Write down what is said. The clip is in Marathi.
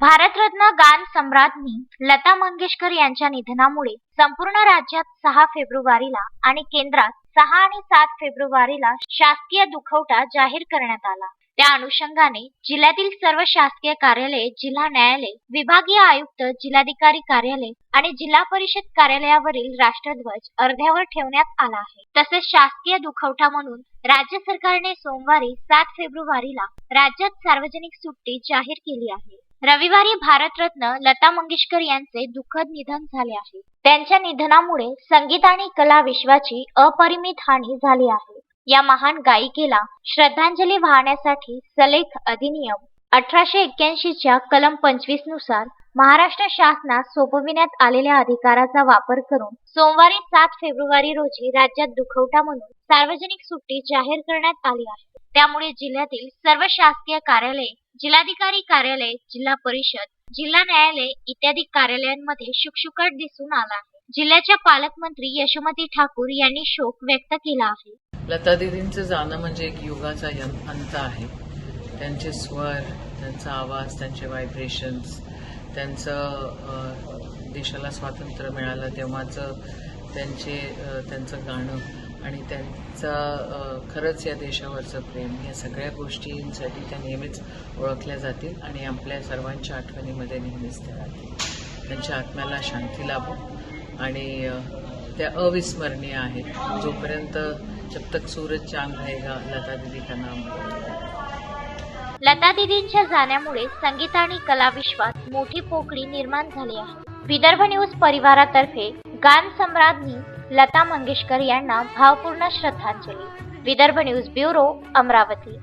भारतरत्न गान सम्राज्ञी लता मंगेशकर यांच्या निधनामुळे संपूर्ण राज्यात सहा फेब्रुवारीला आणि केंद्रात सहा आणि सात फेब्रुवारीला शासकीय दुखवटा जाहीर करण्यात आला. त्या अनुषंगाने जिल्ह्यातील सर्व शासकीय कार्यालय जिल्हा न्यायालय विभागीय आयुक्त जिल्हाधिकारी कार्यालय आणि जिल्हा परिषद कार्यालयावरील राष्ट्रध्वज अर्ध्यावर ठेवण्यात आला आहे. तसेच शासकीय दुखवटा म्हणून राज्य सरकारने सोमवारी सात फेब्रुवारीला राज्यात सार्वजनिक सुट्टी जाहीर केली आहे. रविवारी भारतरत्न लता मंगेशकर यांचे दुःखद निधन झाले आहे. त्यांच्या निधनामुळे संगीत आणि कला विश्वाची अपरिमित हानी झाली आहे. या महान गायिकेला श्रद्धांजली वाहण्यासाठी सलेख अधिनियम अठराशे एक्क्याऐंशीच्या कलम पंचवीसनुसार महाराष्ट्र शासनास सोपविण्यात आलेल्या अधिकाराचा वापर करून सोमवारी सात फेब्रुवारी रोजी राज्यात दुखवटा म्हणून सार्वजनिक सुट्टी जाहीर करण्यात आली आहे. त्यामुळे जिल्ह्यातील सर्व शासकीय कार्यालय जिल्हाधिकारी कार्यालय जिल्हा परिषद जिल्हा न्यायालय इत्यादी कार्यालयांमध्ये शुकशुकाट दिसून आला आहे. जिल्ह्याच्या पालकमंत्री यशोमती ठाकूर यांनी शोक व्यक्त केला आहे. लता दिदींचं जाणं म्हणजे एक युगाचा अंत आहे. त्यांचे स्वर त्यांचा आवाज त्यांचे व्हायब्रेशन्स त्यांचं देशाला स्वातंत्र्य मिळालं तेव्हाचं त्यांचे त्यांचं गाणं आणि त्यांचा खरंच या देशावरचं प्रेम या सगळ्या गोष्टींसाठी त्या नेहमीच ओळखल्या जातील आणि आपल्या सर्वांच्या आठवणीमध्ये नेहमीच त्या राहतील. त्यांच्या आत्म्याला शांती लाभो आणि त्या अविस्मरणीय आहेत. जोपर्यंत जब तक सूरज चांद रहेगा लता दीदी का नाम लता दीदींच्या जाण्यामुळे संगीत आणि कला विश्वात मोठी पोकळी निर्माण झाली आहे. विदर्भ न्यूज परिवारातर्फे गान सम्राज्ञी लता मंगेशकर यांना भावपूर्ण श्रद्धांजली. Vidarbha news bureau Amravati.